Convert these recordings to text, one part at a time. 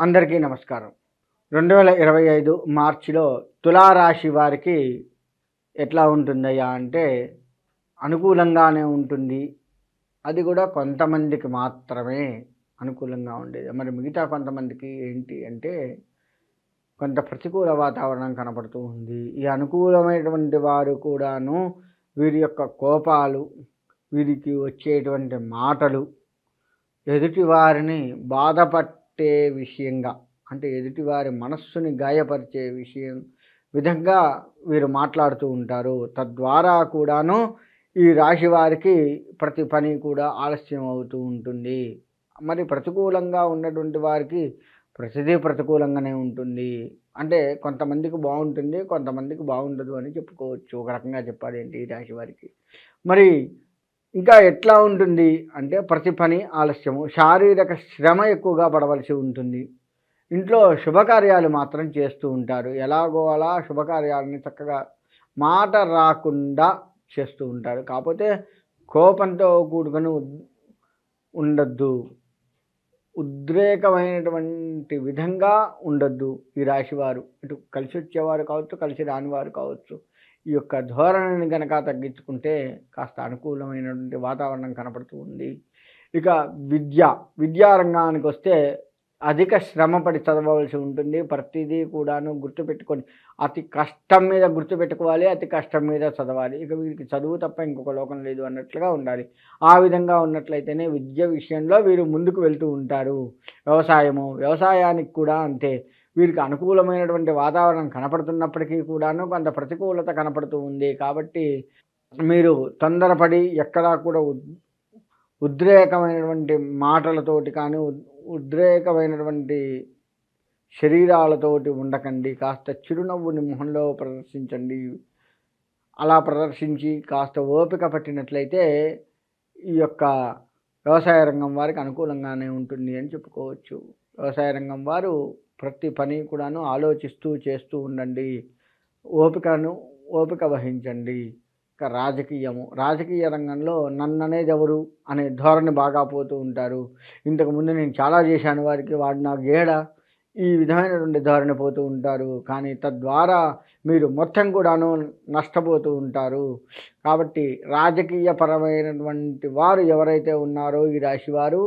అందరికీ నమస్కారం. రెండు వేల ఇరవై ఐదు మార్చిలో తులారాశి వారికి ఎట్లా ఉంటుందయ్యా అంటే అనుకూలంగానే ఉంటుంది. అది కూడా కొంతమందికి మాత్రమే అనుకూలంగా ఉండేది. మరి మిగతా కొంతమందికి ఏంటి అంటే కొంత ప్రతికూల వాతావరణం కనపడుతూ ఉంది. ఈ అనుకూలమైనటువంటి వారు కూడాను వీరి యొక్క కోపాలు వీరికి వచ్చేటువంటి మాటలు ఎదుటి వారిని బాధపట్టే విషయంగా అంటే ఎదుటివారి మనస్సుని గాయపరిచే విషయం విధంగా వీరు మాట్లాడుతూ ఉంటారు. తద్వారా కూడాను ఈ రాశి వారికి ప్రతి పని కూడా ఆలస్యం అవుతూ ఉంటుంది. మరి ప్రతికూలంగా ఉన్నటువంటి వారికి ప్రతిదీ ప్రతికూలంగానే ఉంటుంది. అంటే కొంతమందికి బాగుంటుంది కొంతమందికి బాగుండదు అని చెప్పుకోవచ్చు. ఒక రకంగా చెప్పాలి ఏంటి ఈ రాశి వారికి. మరి ఇంకా ఎట్లా ఉంటుంది అంటే ప్రతి పని ఆలస్యము. శారీరక శ్రమ ఎక్కువగా పడవలసి ఉంటుంది. ఇంట్లో శుభకార్యాలు మాత్రం చేస్తూ ఉంటారు. ఎలాగో అలా శుభకార్యాలని చక్కగా మాట రాకుండా చేస్తూ ఉంటారు. కాకపోతే కోపంతో కూడుకొని ఉండద్దు. ఉద్రేకమైనటువంటి విధంగా ఉండద్దు ఈ రాశివారు. ఇటు కలిసి వచ్చేవారు కావచ్చు కలిసి రానివారు కావచ్చు. ఈ యొక్క ధోరణిని కనుక తగ్గించుకుంటే కాస్త అనుకూలమైనటువంటి వాతావరణం కనపడుతూ ఉంది. ఇక విద్య విద్యారంగానికి వస్తే అధిక శ్రమపడి చదవవలసి ఉంటుంది. ప్రతిదీ కూడాను గుర్తుపెట్టుకొని అతి కష్టం మీద గుర్తుపెట్టుకోవాలి అతి కష్టం మీద చదవాలి. ఇక వీరికి చదువు తప్ప ఇంకొక లోకం లేదు అన్నట్లుగా ఉండాలి. ఆ విధంగా ఉన్నట్లయితేనే విద్య విషయంలో వీరు ముందుకు వెళ్తూ ఉంటారు. వ్యవసాయము వ్యవసాయానికి కూడా అంతే. వీరికి అనుకూలమైనటువంటి వాతావరణం కనపడుతున్నప్పటికీ కూడాను కొంత ప్రతికూలత కనపడుతూ ఉంది. కాబట్టి మీరు తొందరపడి ఎక్కడా కూడా ఉద్రేకమైనటువంటి మాటలతోటి కానీ ఉద్రేకమైనటువంటి శరీరాలతోటి ఉండకండి. కాస్త చిరునవ్వుని మొహంలో ప్రదర్శించండి. అలా ప్రదర్శించి కాస్త ఓపిక పట్టినట్లయితే ఈ యొక్క వ్యవసాయ రంగం వారికి అనుకూలంగానే ఉంటుంది అని చెప్పుకోవచ్చు. వ్యవసాయ రంగం వారు ప్రతి పని కూడాను ఆలోచిస్తూ చేస్తూ ఉండండి. ఓపికను ఓపిక వహించండి. ఇక రాజకీయము. రాజకీయ రంగంలో నన్ను అనేది ఎవరు అనే ధోరణి బాగా పోతూ ఉంటారు. ఇంతకుముందు నేను చాలా చేశాను వారికి వాడు నాకు ఏడా? ఈ విధమైనటువంటి ధోరణి పోతూ ఉంటారు. కానీ తద్వారా మీరు మొత్తం కూడాను నష్టపోతూ ఉంటారు. కాబట్టి రాజకీయ పరమైనటువంటి వారు ఎవరైతే ఉన్నారో ఈ రాశి వారు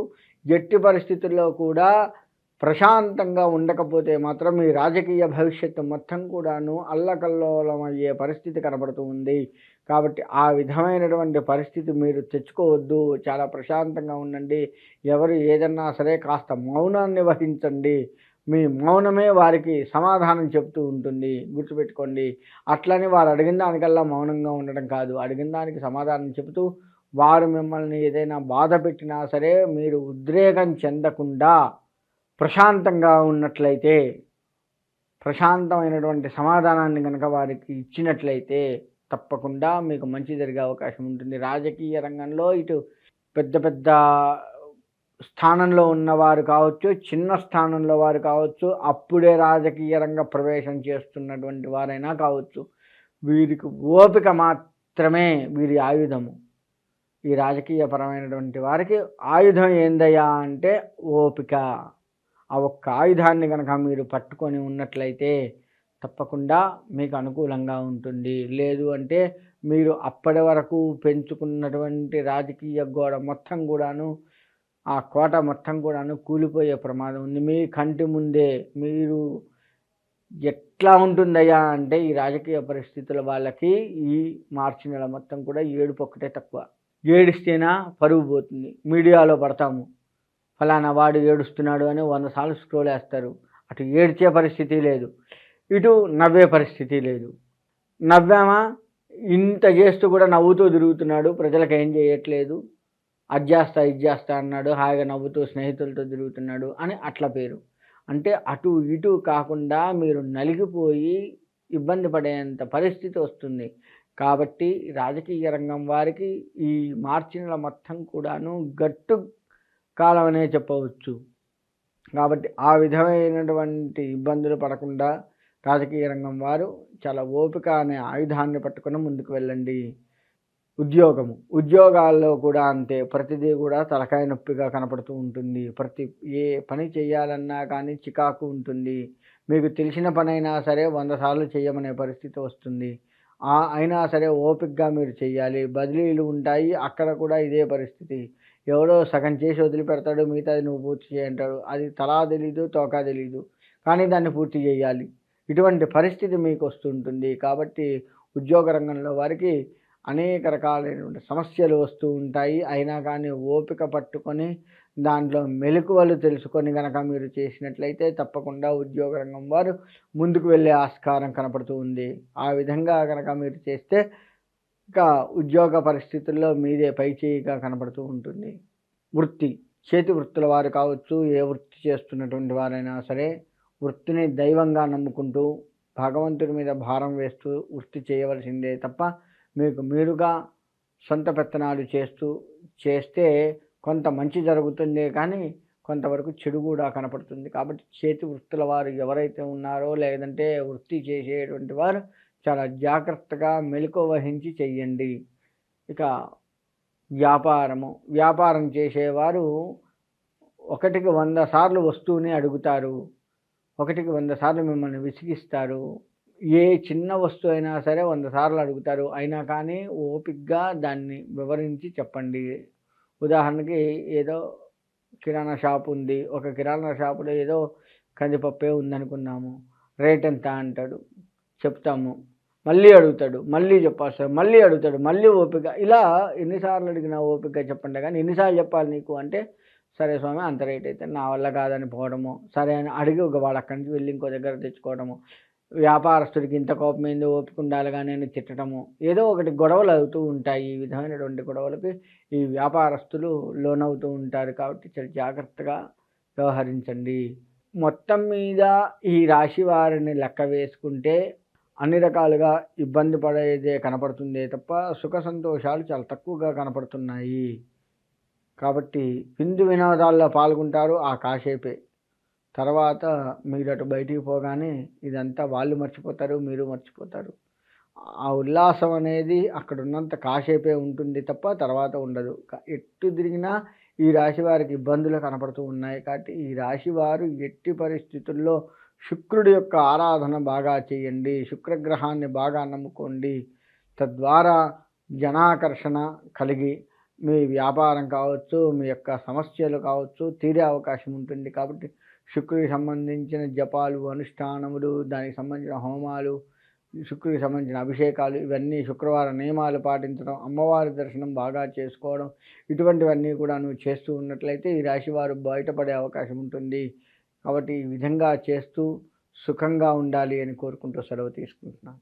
ఎట్టి పరిస్థితుల్లో కూడా ప్రశాంతంగా ఉండకపోతే మాత్రం మీ రాజకీయ భవిష్యత్తు మొత్తం కూడాను అల్లకల్లోలమయ్యే పరిస్థితి కనబడుతూ ఉంది. కాబట్టి ఆ విధమైనటువంటి పరిస్థితి మీరు తెచ్చుకోవద్దు. చాలా ప్రశాంతంగా ఉండండి. ఎవరు ఏదన్నా సరే కాస్త మౌనాన్ని వహించండి. మీ మౌనమే వారికి సమాధానం చెప్తూ ఉంటుంది. గుర్తుపెట్టుకోండి. అట్లని వారు అడిగిన దానికల్లా మౌనంగా ఉండడం కాదు. అడిగిన దానికి సమాధానం చెబుతూ వారు మిమ్మల్ని ఏదైనా బాధ పెట్టినా సరే మీరు ఉద్రేకం చెందకుండా ప్రశాంతంగా ఉన్నట్లయితే ప్రశాంతమైనటువంటి సమాధానాన్ని కనుక వారికి ఇచ్చినట్లయితే తప్పకుండా మీకు మంచి జరిగే అవకాశం ఉంటుంది. రాజకీయ రంగంలో ఇటు పెద్ద పెద్ద స్థానంలో ఉన్నవారు కావచ్చు చిన్న స్థానంలో వారు కావచ్చు అప్పుడే రాజకీయ రంగ ప్రవేశం చేస్తున్నటువంటి వారైనా కావచ్చు వీరికి ఓపిక మాత్రమే వీరి ఆయుధము. ఈ రాజకీయ పరమైనటువంటి వారికి ఆయుధం ఏందయ్యా అంటే ఓపిక. ఆ ఒక్క ఆయుధాన్ని కనుక మీరు పట్టుకొని ఉన్నట్లయితే తప్పకుండా మీకు అనుకూలంగా ఉంటుంది. లేదు అంటే మీరు అప్పటి వరకు పెంచుకున్నటువంటి రాజకీయ గోడ మొత్తం కూడాను ఆ కోట మొత్తం కూడాను కూలిపోయే ప్రమాదం ఉంది. మీ కంటి ముందే మీరు ఎట్లా ఉంటుందయ్యా అంటే ఈ రాజకీయ పరిస్థితుల వాళ్ళకి ఈ మార్చి నెల మొత్తం కూడా ఏడుపు ఒక్కటే తక్కువ. ఏడిస్తేనా పరుగు పోతుంది. మీడియాలో పడతాము. ఫలానా వాడు ఏడుస్తున్నాడు అని వంద సార్లు స్క్రోల్ వేస్తారు. అటు ఏడ్చే పరిస్థితి లేదు. ఇటు నవ్వే పరిస్థితి లేదు. నవ్వామా? ఇంత చేస్తూ కూడా నవ్వుతూ తిరుగుతున్నాడు. ప్రజలకు ఏం చేయట్లేదు. అది చేస్తా ఇది చేస్తా అన్నాడు. హాయిగా నవ్వుతూ స్నేహితులతో తిరుగుతున్నాడు అని అట్ల పేరు. అంటే అటు ఇటు కాకుండా మీరు నలిగిపోయి ఇబ్బంది పడేంత పరిస్థితి వస్తుంది. కాబట్టి రాజకీయ రంగం వారికి ఈ మార్చి నెల మొత్తం కూడాను గట్టు కాలం అనే చెప్పవచ్చు. కాబట్టి ఆ విధమైనటువంటి ఇబ్బందులు పడకుండా రాజకీయ రంగం వారు చాలా ఓపిక అనే ఆయుధాన్ని పట్టుకుని ముందుకు వెళ్ళండి. ఉద్యోగము. ఉద్యోగాల్లో కూడా అంతే. ప్రతిదీ కూడా తలకాయ నొప్పిగా కనపడుతూ ఉంటుంది. ప్రతి ఏ పని చేయాలన్నా కానీ చికాకు ఉంటుంది. మీకు తెలిసిన పని అయినా సరే వంద సార్లు చేయమనే పరిస్థితి వస్తుంది. అయినా సరే ఓపికగా మీరు చేయాలి. బదిలీలు ఉంటాయి. అక్కడ కూడా ఇదే పరిస్థితి. ఎవడో సగం చేసి వదిలిపెడతాడు మిగతాది నువ్వు పూర్తి చేయంటాడు అది తలా తెలీదు తోకా తెలీదు. కానీ దాన్ని పూర్తి చేయాలి. ఇటువంటి పరిస్థితి మీకు వస్తుంటుంది. కాబట్టి ఉద్యోగ రంగంలో వారికి అనేక రకాలైనటువంటి సమస్యలు వస్తూ ఉంటాయి. అయినా కానీ ఓపిక పట్టుకొని దాంట్లో మెలకువలు తెలుసుకొని కనుక మీరు చేసినట్లయితే తప్పకుండా ఉద్యోగ రంగం వారు ముందుకు వెళ్ళే ఆస్కారం కనపడుతూ ఉంది. ఆ విధంగా కనుక మీరు చేస్తే ఇంకా ఉద్యోగ పరిస్థితుల్లో మీదే పైచేయిగా కనపడుతూ ఉంటుంది. వృత్తి చేతి వృత్తుల వారు కావచ్చు ఏ వృత్తి చేస్తున్నటువంటి వారైనా సరే వృత్తిని దైవంగా నమ్ముకుంటూ భగవంతుడి మీద భారం వేస్తూ వృత్తి చేయవలసిందే తప్ప మీకు మీరుగా సొంత పెత్తనాలు చేస్తూ చేస్తే కొంత మంచి జరుగుతుంది కానీ కొంతవరకు చెడు కూడా కనపడుతుంది. కాబట్టి చేతి వృత్తుల వారు ఎవరైతే ఉన్నారో లేదంటే వృత్తి చేసేటువంటి వారు చాలా జాగ్రత్తగా మెలకు వహించి చెయ్యండి. ఇక వ్యాపారము వ్యాపారం చేసేవారు ఒకటికి వంద సార్లు వస్తువుని అడుగుతారు. ఒకటికి వంద సార్లు మిమ్మల్ని విసిగిస్తారు. ఏ చిన్న వస్తువు అయినా సరే వంద సార్లు అడుగుతారు. అయినా కానీ ఓపిక్గా దాన్ని వివరించి చెప్పండి. ఉదాహరణకి ఏదో కిరాణా షాప్ ఉంది. ఒక కిరాణా షాపులో ఏదో కందిపప్పే ఉందనుకున్నాము. రేట్ ఎంత అంటాడు? చెప్తాము. మళ్ళీ అడుగుతాడు మళ్ళీ చెప్పాలి మళ్ళీ అడుగుతాడు మళ్ళీ ఓపిక. ఇలా ఎన్నిసార్లు అడిగినా ఓపిక చెప్పండి కానీ ఎన్నిసార్లు చెప్పాలి నీకు అంటే సరే స్వామి అంత రేట్ అయితే నా వల్ల కాదని పోవడము సరే అని అడిగి ఒక వాడు అక్కడి నుంచి వెళ్ళి ఇంకో దగ్గర తెచ్చుకోవడము వ్యాపారస్తుడికి ఇంత కోపం ఏందో ఓపిక ఉండాలి కానీ అని తిట్టడము ఏదో ఒకటి గొడవలు అవుతూ ఉంటాయి ఈ విధమైనటువంటి గొడవలకి ఈ వ్యాపారస్తులు లోనవుతూ ఉంటారు కాబట్టి చాలా జాగ్రత్తగా వ్యవహరించండి. మొత్తం మీద ఈ రాశి వారిని లెక్క వేసుకుంటే అన్ని రకాలుగా ఇబ్బంది పడేదే కనపడుతుందే తప్ప సుఖ సంతోషాలు చాలా తక్కువగా కనపడుతున్నాయి. కాబట్టి విందు వినోదాల్లో పాల్గొంటారు ఆ కాసేపే. తర్వాత మీరు అటు బయటికి పోగానే ఇదంతా వాళ్ళు మర్చిపోతారు మీరు మర్చిపోతారు. ఆ ఉల్లాసం అనేది అక్కడ ఉన్నంత కాసేపే ఉంటుంది తప్ప తర్వాత ఉండదు. ఎట్టు తిరిగినా ఈ రాశి వారికి ఇబ్బందులు కనపడుతూ ఉన్నాయి. కాబట్టి ఈ రాశి వారు ఎట్టి పరిస్థితుల్లో శుక్రుడి యొక్క ఆరాధన బాగా చేయండి శుక్రగ్రహాన్ని బాగా నమ్ముకోండి. తద్వారా జనాకర్షణ కలిగి మీ వ్యాపారం కావచ్చు మీ యొక్క సమస్యలు కావచ్చు తీరే అవకాశం ఉంటుంది. కాబట్టి శుక్రుడికి సంబంధించిన జపాలు అనుష్ఠానములు దానికి సంబంధించిన హోమాలు శుక్రుడికి సంబంధించిన అభిషేకాలు ఇవన్నీ శుక్రవార నియమాలు పాటించడం అమ్మవారి దర్శనం బాగా చేసుకోవడం ఇటువంటివన్నీ కూడా నువ్వు చేస్తూ ఉన్నట్లయితే ఈ రాశివారు బయటపడే అవకాశం ఉంటుంది. కాబట్టి ఈ విధంగా చేస్తూ సుఖంగా ఉండాలి అని కోరుకుంటూ సెలవు తీసుకుంటున్నాను.